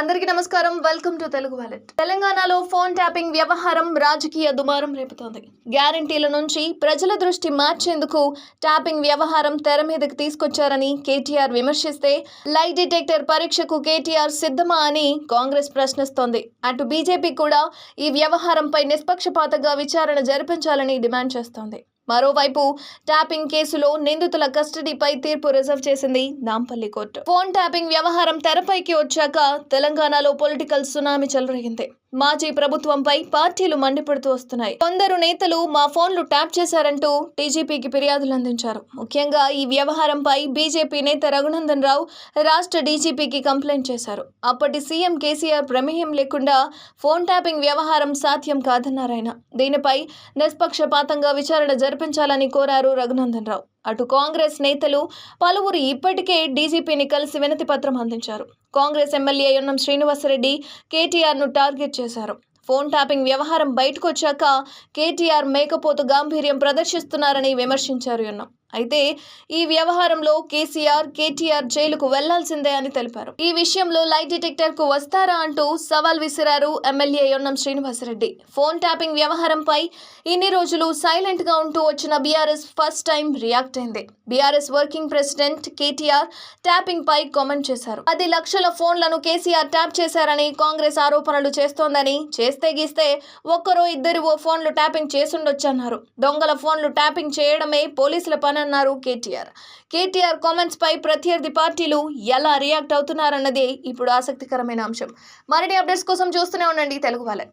అందరికీ నమస్కారం. Welcome to Telugu wallet తెలంగాణలో ఫోన్ ట్యాపింగ్ వ్యవహారం రాజకీయ దుమారం రేపుతోంది. గ్యారంటీల నుంచి ప్రజల దృష్టి మార్చేందుకు ట్యాపింగ్ వ్యవహారం తెర మీదకు తీసుకొచ్చారని కేటీఆర్ విమర్శిస్తే లై డిటెక్టర్ పరీక్షకు కేటీఆర్ సిద్ధమా అని కాంగ్రెస్ ప్రశ్నిస్తోంది. అటు బీజేపీ కూడా ఈ వ్యవహారంపై నిష్పక్షపాతంగా విచారణ జరిపించాలని డిమాండ్ చేస్తోంది. మరోవైపు ట్యాపింగ్ కేసులో నిందితుల కస్టడీపై తీర్పు రిజర్వ్ చేసింది నాంపల్లి కోర్టు. ఫోన్ ట్యాపింగ్ వ్యవహారం తెరపైకి వచ్చాక తెలంగాణలో పొలిటికల్ సునామీ చెలరేగింది. మాజీ ప్రభుత్వంపై పార్టీలు మండిపడుతూ వస్తున్నాయి. కొందరు నేతలు మా ఫోన్లు ట్యాప్ చేశారంటూ టీజీపీకి ఫిర్యాదులు అందించారు. ముఖ్యంగా ఈ వ్యవహారంపై బీజేపీ నేత రఘునందన్ రావు రాష్ట్ర డీజీపీకి కంప్లైంట్ చేశారు. అప్పటి సీఎం కేసీఆర్ ప్రమేయం లేకుండా ఫోన్ ట్యాపింగ్ వ్యవహారం సాధ్యం కాదన్నారాయన. దీనిపై నిష్పక్షపాతంగా విచారణ జరిపించాలని కోరారు రఘునందన్ రావు. అటు కాంగ్రెస్ నేతలు పలువురు ఇప్పటికే డీజీపీని కలిసి వినతి పత్రం అందించారు. కాంగ్రెస్ ఎమ్మెల్యే యొన్నం శ్రీనివాసరెడ్డి కేటీఆర్ను టార్గెట్ చేశారు. ఫోన్ ట్యాపింగ్ వ్యవహారం బయటకు వచ్చాక కేటీఆర్ మేకపోతు గాంభీర్యం ప్రదర్శిస్తున్నారని విమర్శించారు యొన్నం. అయితే ఈ వ్యవహారంలో కేసీఆర్ కేటీఆర్ జైలుకు వెళ్ళాల్సిందే అని తెలిపారు. ఈ విషయంలో లైట్ డిటెక్టర్కు వస్తారా అంటూ సవాల్ విసిరారు MLA Yennam Srinivas Reddy. Phone tapping వ్యవహారంపై ఇన్ని రోజులు సైలెంట్గా ఉంటూ వచ్చిన బీఆర్ఎస్ ఫస్ట్ టైం రియాక్ట్ అయింది. BRS working president KTR tapping పై కామెంట్ చేశారు. పది లక్షల ఫోన్లను కేసీఆర్ ట్యాప్ చేశారని కాంగ్రెస్ ఆరోపణలు చేస్తోందని చేస్తే గీస్తే ఒక్కరో ఇద్దరు ఓ ఫోన్లు ట్యాపింగ్ చేసుండొచ్చన్నారు. దొంగల ఫోన్లు ట్యాపింగ్ చేయడమే పోలీసుల పని అన్నారు కేటీఆర్. కేటీఆర్ కామెంట్స్ పై ప్రత్యర్థి పార్టీలు ఎలా రియాక్ట్ అవుతున్నారన్నదే ఇప్పుడు ఆసక్తికరమైన అంశం. మరిన్ని అప్డేట్స్ కోసం చూస్తూనే ఉండండి తెలుగు వాళ్ళని.